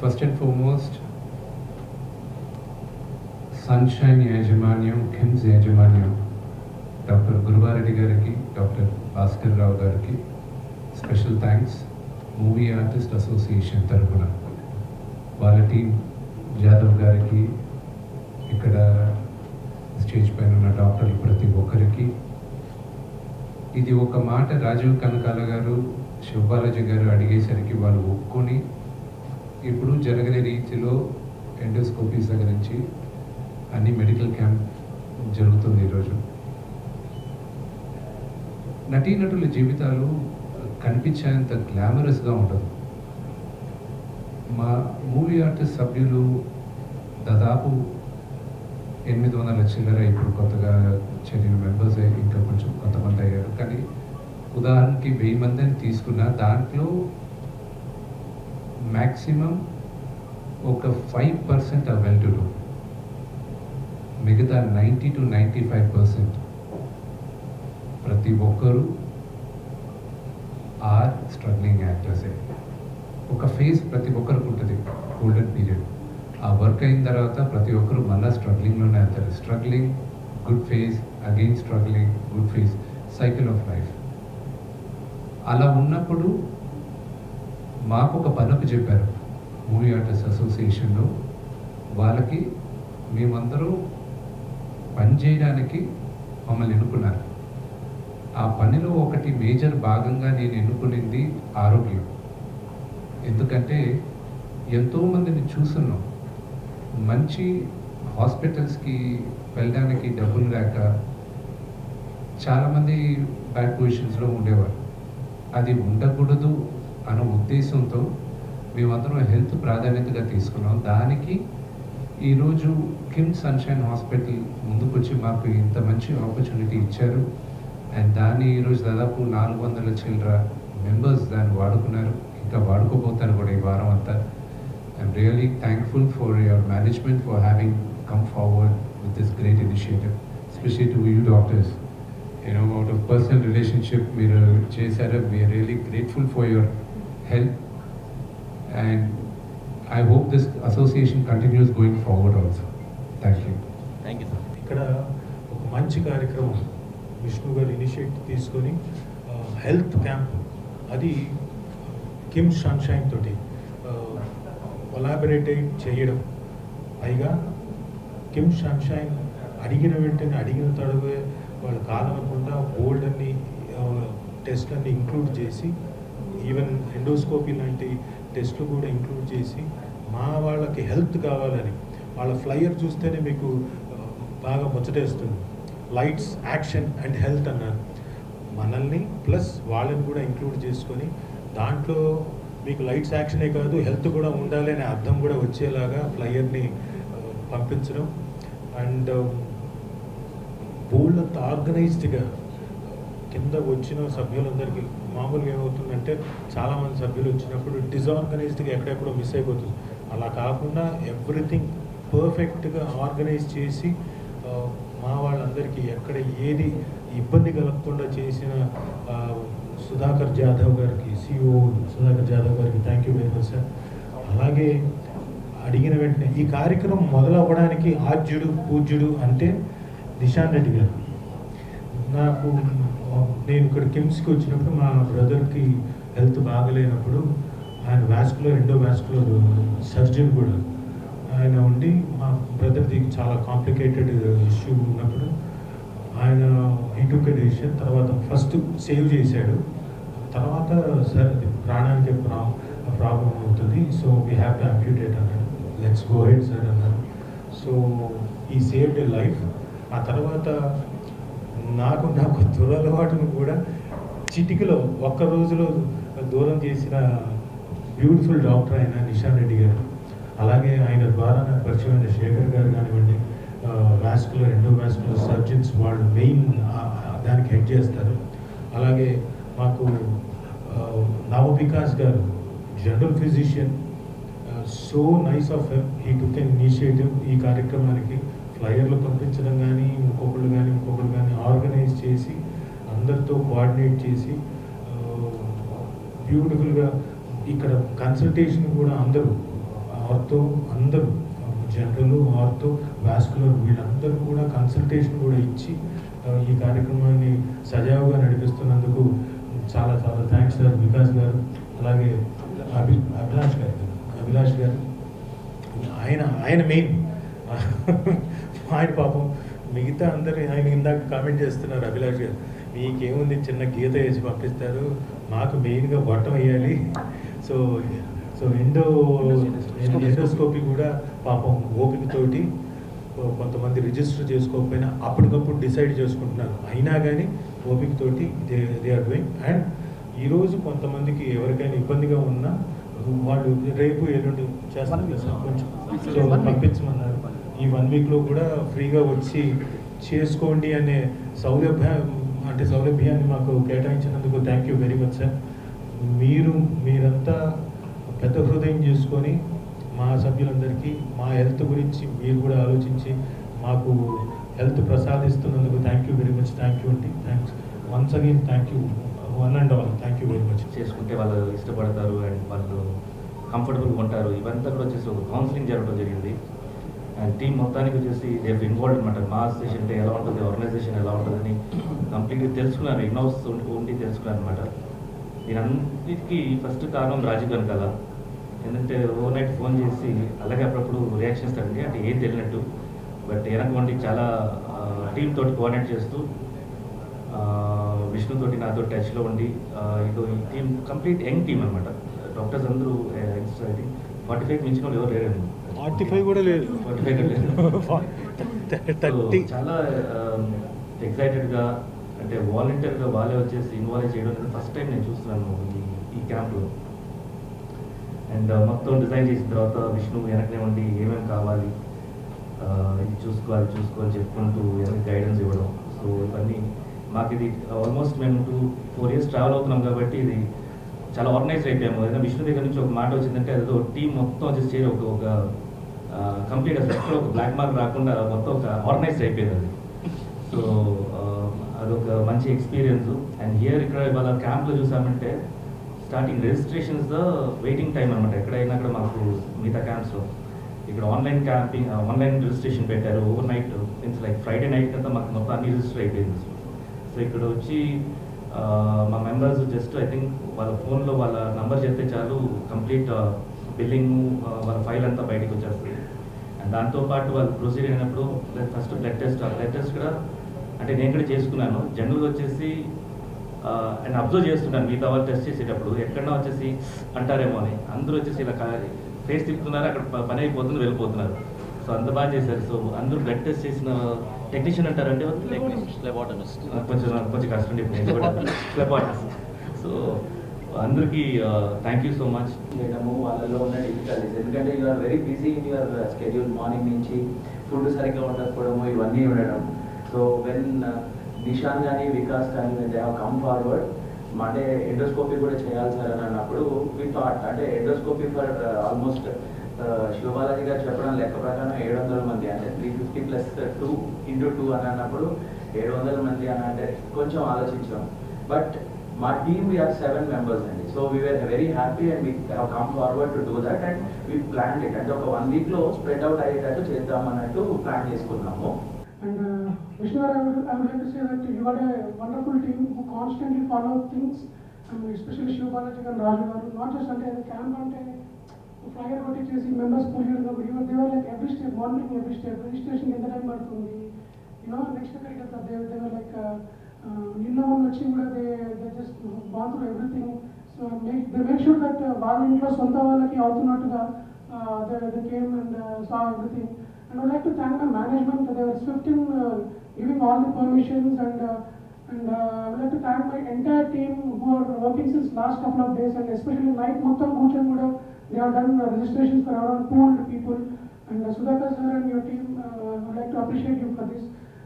First and foremost sunshine యాజమాన్యం కిమ్స్ యాజమాన్యం doctor Guruva Reddy గారికి డాక్టర్ భాస్కర్ రావు గారికి special thanks movie artist association తరఫున వాళ్ళ టీం జాదవ్ గారికి ఇక్కడ స్టేజ్ పైన ఉన్న డాక్టర్లు ప్రతి ఒక్కరికి. ఇది ఒక మాట రాజీవ్ కనకాల గారు శివబాలాజీ గారు అడిగేసరికి వాళ్ళు ఒప్పుకొని ఇప్పుడు జరగని రీతిలో ఎండోస్కోపీస్ దగ్గర నుంచి అన్ని మెడికల్ క్యాంప్ జరుగుతుంది ఈరోజు నటీనటుల జీవితాలు కనిపించేంత గ్లామరస్గా ఉండదు మా మూవీ ఆర్టిస్ట్ సభ్యులు దాదాపు ఎనిమిది వందల చిల్లర ఇప్పుడు కొత్తగా చేరిన మెంబర్స్ ఇంకా కొంచెం కొంతమంది అయ్యారు. కానీ ఉదాహరణకి వెయ్యి మందిని తీసుకున్న దాంట్లో మ్యాక్సిమం ఒక ఫైవ్ పర్సెంట్ ఆ వెల్ టు డూ. మిగతా ninety two ninety five percent ప్రతి ఒక్కరూ ఆర్ స్ట్రగ్లింగ్ యాక్టర్సే. ఒక ఫేజ్ ప్రతి ఒక్కరికి ఉంటుంది. గోల్డెన్ పీరియడ్ ఆ వర్క్ అయిన తర్వాత ప్రతి ఒక్కరు మళ్ళీ స్ట్రగ్లింగ్లోనే వెళ్తారు. Struggling good phase again struggling good phase cycle of life అలా ఉన్నప్పుడు మాకు ఒక పనుకు చెప్పారు. మూవీ ఆర్టిస్ట్ అసోసియేషన్లో వాళ్ళకి మేమందరూ పని చేయడానికి మమ్మల్ని ఎన్నుకున్నారు. ఆ పనిలో ఒకటి మేజర్ భాగంగా నేను ఎన్నుకునింది ఆరోగ్యం. ఎందుకంటే ఎంతోమందిని చూస్తున్నాం. మంచి హాస్పిటల్స్కి వెళ్ళడానికి డబ్బులు లేక చాలామంది బ్యాడ్ పొజిషన్స్లో ఉండేవారు. అది ఉండకూడదు అన్న ఉద్దేశంతో మేమందరం హెల్త్ ప్రాధాన్యతగా తీసుకున్నాం. దానికి ఈరోజు కిమ్ సన్షైన్ హాస్పిటల్ ముందుకొచ్చి మాకు ఇంత మంచి ఆపర్చునిటీ ఇచ్చారు. అండ్ దాన్ని ఈరోజు దాదాపు నాలుగు వందల చిల్లర మెంబర్స్ దాన్ని వాడుకున్నారు. ఇంకా వాడుకోబోతారు కూడా ఈ వారం అంతా. I'm really thankful for your management for having come forward with this great initiative especially to you doctors you know out of personal relationship మీరు చేశారు. We are really grateful for your help and I hope this association continues going forward also thank you thank you sir ఇక్కడ ఒక మంచి కార్యక్రమం Vishnu garu initiate తీసుకొని health camp అది Kim Sunshine తోటి collaborate చేయడం. పైగా కిమ్ సన్షైన్ అడిగిన వెంటనే అడిగిన తడవే వాళ్ళు కాదనకుండా బోల్డ్ అన్ని టెస్ట్లన్నీ ఇంక్లూడ్ చేసి ఈవెన్ ఎండోస్కోపీ లాంటి టెస్ట్లు కూడా ఇంక్లూడ్ చేసి మా వాళ్ళకి హెల్త్ కావాలని వాళ్ళ ఫ్లయర్ చూస్తేనే మీకు బాగా ముచ్చటేస్తుంది. లైట్స్ యాక్షన్ అండ్ హెల్త్ అన్నారు. మనల్ని ప్లస్ వాళ్ళని కూడా ఇంక్లూడ్ చేసుకొని దాంట్లో మీకు లైట్స్ యాక్షనే కాదు హెల్త్ కూడా ఉండాలి అనే అర్థం కూడా వచ్చేలాగా ఫ్లయర్ని పంపించడం. అండ్ బోల్డ్ అంత ఆర్గనైజ్డ్గా కింద వచ్చిన సభ్యులందరికీ మామూలుగా ఏమవుతుందంటే చాలామంది సభ్యులు వచ్చినప్పుడు డిజార్గనైజ్డ్గా ఎక్కడెక్కడో మిస్ అయిపోతుంది. అలా కాకుండా ఎవ్రీథింగ్ పర్ఫెక్ట్గా ఆర్గనైజ్ చేసి మా వాళ్ళందరికీ ఎక్కడ ఏది ఇబ్బంది కలగకుండా చేసిన సుధాకర్ జాదవ్ గారికి సిఓ సుధాకర్ జాదవ్ గారికి thank you very much sir అలాగే అడిగిన వెంటనే ఈ కార్యక్రమం మొదలవ్వడానికి ఆద్యుడు పూజ్యుడు అంటే నిషాన్ రెడ్డి గారు. నాకు నేను ఇక్కడ కిమ్స్కి వచ్చినప్పుడు మా బ్రదర్కి హెల్త్ బాగలేనప్పుడు ఆయన వ్యాస్కులర్ ఎండో వ్యాస్కులర్ సర్జన్ కూడా. ఆయన ఉండి మా బ్రదర్ది చాలా కాంప్లికేటెడ్ ఇష్యూ ఉన్నప్పుడు ఆయన ఇంటుక డెసిషన్ తర్వాత ఫస్ట్ సేవ్ చేశాడు. తర్వాత సార్ ప్రాణానికి ప్రా ప్రాబ్లం అవుతుంది. So we have to amputate అన్నాడు. లెట్స్ గో హెడ్ సార్ అన్నాడు. సో ఈ సేవ్డ్ లైఫ్ ఆ తర్వాత నాకు నాకు దురలవాటును కూడా చిటికలో ఒక్క రోజులో దూరం చేసిన బ్యూటిఫుల్ డాక్టర్ ఆయన నిషాన్ రెడ్డి గారు అలాగే ఆయన ద్వారా నాకు పరిచయమైన శేఖర్ గారు కానివ్వండి వాస్కులర్ ఎండో వాస్కులర్ సర్జన్స్ వాళ్ళు మెయిన్ దానికి హెడ్ చేస్తారు. అలాగే మాకు Nava Vikas garu general physician so nice of him he took initiative ఈ కార్యక్రమానికి ఫ్లయర్లు పంపించడం కానీ ఇంకొకళ్ళు కానీ ఇంకొకళ్ళు కానీ ఆర్గనైజ్ చేసి అందరితో కోఆర్డినేట్ చేసి బ్యూటిఫుల్గా ఇక్కడ కన్సల్టేషన్ కూడా అందరూ ఆర్తో అందరూ జనరల్ ఆర్తో వాస్కులర్ వీళ్ళందరూ కూడా కన్సల్టేషన్ కూడా ఇచ్చి ఈ కార్యక్రమాన్ని సజావుగా నడిపిస్తున్నందుకు చాలా చాలా థ్యాంక్స్ సార్ వికాస్ గారు అలాగే అభి అభిలాష్ గారు అభిలాష్ గారు ఆయన ఆయన మెయిన్. ఆయన పాపం మిగతా అందరు ఆయన ఇందాక కామెంట్ చేస్తున్నారు అభిలాష్ గారు. మీకేముంది చిన్న గీత వేసి పంపిస్తారు మాకు మెయిన్గా బొట్టం వేయాలి. సో సో ఎండో ఎండోస్కోపీ కూడా పాపం ఓపికతోటి కొంతమంది రిజిస్టర్ చేసుకోకపోయినా అప్పటికప్పుడు డిసైడ్ చేసుకుంటున్నారు. అయినా కానీ ఓపికతోటి they they are doing and ఈరోజు కొంతమందికి ఎవరికైనా ఇబ్బందిగా ఉన్నా వాళ్ళు రేపు ఎల్లుండి చేస్తారు కొంచెం. పంపించమన్నారు. ఈ వన్ వీక్లో కూడా ఫ్రీగా వచ్చి చేసుకోండి అనే సౌలభ్యం అంటే సౌలభ్యాన్ని మాకు కేటాయించినందుకు thank you very much sir మీరు మీరంతా పెద్ద హృదయం చేసుకొని మా సభ్యులందరికీ మా హెల్త్ గురించి మీరు కూడా ఆలోచించి మాకు health ప్రసాదిస్తున్నందుకు thank you very much thank you అండి. Thanks once again thank you one and all thank you very much చేసుకుంటే వాళ్ళు ఇష్టపడతారు అండ్ వాళ్ళు కంఫర్టబుల్గా ఉంటారు. ఇవంతా కూడా వచ్చేసి ఒక కౌన్సిలింగ్ జరగడం జరిగింది. టీం మొత్తానికి వచ్చేసి రేపు ఇన్వాల్వ్ అనమాట మా అసోసియేషన్ అంటే ఎలా ఉంటుంది ఆర్గనైజేషన్ ఎలా ఉంటుందని కంప్లీట్గా తెలుసుకున్నారు. ఇన్హౌస్ ఉండి తెలుసుకున్నాను అనమాట దీని అన్నిటికీ ఫస్ట్ కారణం రాజీవ్ గారు కదా. ఎందుకంటే ఓవర్ నైట్ ఫోన్ చేసి అలాగే అప్పుడప్పుడు రియాక్షన్ ఇస్తాడండి అంటే ఏం తెలియనట్టు. బట్ వెనక చాలా టీం తోటి కోఆర్డినేట్ చేస్తూ విష్ణుతోటి నాతో టచ్లో ఉండి ఇదో ఈ టీం కంప్లీట్ యంగ్ టీం అనమాట డాక్టర్స్ అందరూ యంగ్స్టర్ ఫార్టీ ఫైవ్ మించిన వాళ్ళు ఎవరు లేరు ఫార్టీ ఫైవ్ కూడా లేదు. థర్టీ చాలా ఎక్సైటెడ్గా అంటే వాలంటీర్గా వాళ్ళే వచ్చేసి ఇన్వాల్వ్ చేయడం ఫస్ట్ టైం నేను చూస్తున్నాను ఈ క్యాంప్లో అండ్ మొత్తం డిజైన్ చేసిన తర్వాత విష్ణు వెనకనే ఉండి ఏమేమి కావాలి ఆ, ఇది చూసుకోవాలి చూసుకోవాలి చెప్పుకుంటూ వెనక గైడెన్స్ ఇవ్వడం. సో ఇవన్నీ మాకు ఇది ఆల్మోస్ట్ మేము టూ ఫోర్ ఇయర్స్ ట్రావెల్ అవుతున్నాం కాబట్టి ఇది చాలా ఆర్గనైజ్ అయిపోయాము. ఏదైనా విష్ణు దగ్గర నుంచి ఒక మాట వచ్చిందంటే అదేదో టీం మొత్తం వచ్చేసి చేరి ఒక ఒక కంప్లీట్ అసలు ఎక్కడ ఒక బ్లాక్ మార్క్ రాకుండా మొత్తం ఒక ఆర్గనైజ్ అయిపోయింది అది. సో అదొక మంచి ఎక్స్పీరియన్స్ అండ్ హియర్ ఇక్కడ ఇవాళ క్యాంప్లో చూసామంటే starting registrations the waiting time అనమాట ఎక్కడైనా అక్కడ మాకు మిగతా క్యాంప్స్లో ఇక్కడ ఆన్లైన్ క్యాంపింగ్ ఆన్లైన్ రిజిస్ట్రేషన్ పెట్టారు overnight means like Friday night అంతా మాకు మొత్తం అన్ని రిజిస్టర్ అయిపోయింది. సో ఇక్కడ వచ్చి మా మెంబర్స్ జస్ట్ ఐ థింక్ వాళ్ళ ఫోన్లో వాళ్ళ నంబర్ చెప్తే చాలు కంప్లీట్ బిల్లింగ్ వాళ్ళ ఫైల్ అంతా బయటకు వచ్చేస్తుంది. దాంతోపాటు వాళ్ళు ప్రొసీడ్ అయినప్పుడు ఫస్ట్ బ్లడ్ టెస్ట్ ఆ బ్లడ్ టెస్ట్ కూడా అంటే నేను కూడా చేసుకున్నాను. జనరల్గా వచ్చేసి అండ్ అబ్జర్వ్ చేస్తున్నాను మిగతా వాళ్ళు టెస్ట్ చేసేటప్పుడు ఎక్కడన్నా వచ్చేసి అంటారేమో అని. అందరూ వచ్చేసి ఇలా ఫేస్ తిప్పుతున్నారు. అక్కడ పని అయిపోతుంది వెళ్ళిపోతున్నారు. సో అంత బాగా చేశారు. సో అందరూ బ్లడ్ టెస్ట్ చేసిన టెక్నీషియన్ అంటారంటే కొంచెం కొంచెం కష్టం Phlebotomist. సో అందరికీ థ్యాంక్ యూ సో మచ్ చేయడము వాళ్ళలో ఉన్న డిఫికల్టీస్ ఎందుకంటే you are very busy in your schedule morning నుంచి ఫుడ్ సరిగ్గా ఉండకపోవడము ఇవన్నీ ఉండడం. సో వెన్ uh, నిషాన్ కానీ వికాస్ కానీ దే హ్యావ్ కమ్ ఫార్వర్డ్ అంటే ఎండోస్కోపీ కూడా చేయాలి సార్ అని అన్నప్పుడు వి థాట్ అంటే endoscopy for almost Shivabalaji garu చెప్పడం లెక్క ప్రకారం ఏడు వందల మంది అంటే three fifty plus two into two అని అన్నప్పుడు ఏడు వందల మంది అని అంటే కొంచెం ఆలోచించాం. బట్ మా team we are seven members అండి. So we we are very happy and we have come forward to do that and we plan it అంటే ఒక వన్ వీక్లో స్ప్రెడ్ అవుట్ అయ్యేటట్టు చేద్దాం అన్నట్టు ప్లాన్ చేసుకున్నాము. And uh, Vishnu, I would, I would like to say that you got a wonderful team who constantly follow things, and especially Shiv Balaji and Raju garu, not just అంటే camp అంటే flyer కొట్టి చేసి members Pooja ఉన్నప్పుడు whatever like every step morning every step registration ఎంత time పడుతుంది? You know next ఎక్కడికి వెళ్తారు they were they were like నిన్న మొన్న వచ్చి కూడా they they just been through everything so make they make sure that వాళ్ళ ఇంట్లో సొంత వాళ్ళకి అవుతున్నట్టుగా they they came and saw everything And I'd like to thank the management, they were swift in uh, giving all the permissions and, uh, and uh, I would like to thank my entire team who are working since last couple of days and especially night Muttam Bhuchan Muda, they have done uh, registrations for around 200 people. And uh, Sudhakar sir and your team, uh, I would like to appreciate you for this.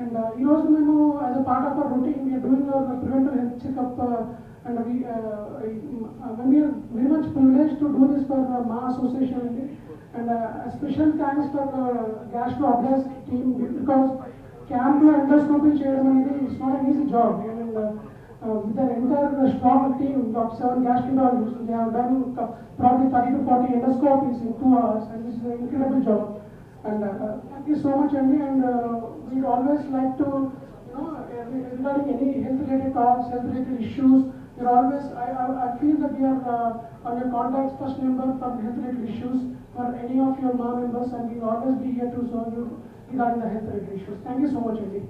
And uh, ఈ రోజు మేము as a part of our routine, we are doing our preventive health checkup uh, and we, uh, uh, when we are very much privileged to do this for uh, Ma Association. And uh, a special thanks for uh, Gastro Oblas team because క్యాంప్లో endoscopy చేయడం అనేది it's not easy job and uh, with their entire strong team of seven gastroenterologists, they have done uh, probably 30 to 40 endoscopies in two hours, and this is an incredible job. And uh, thank you so much, Andy. And uh, we'd always like to, you know, uh, regarding any health-related talks, health-related issues, you're always. I, I, I feel that we are uh, on your contacts first number for health-related issues for any of your members, and we'll always be here to serve you regarding the health-related issues. Thank you so much, Andy.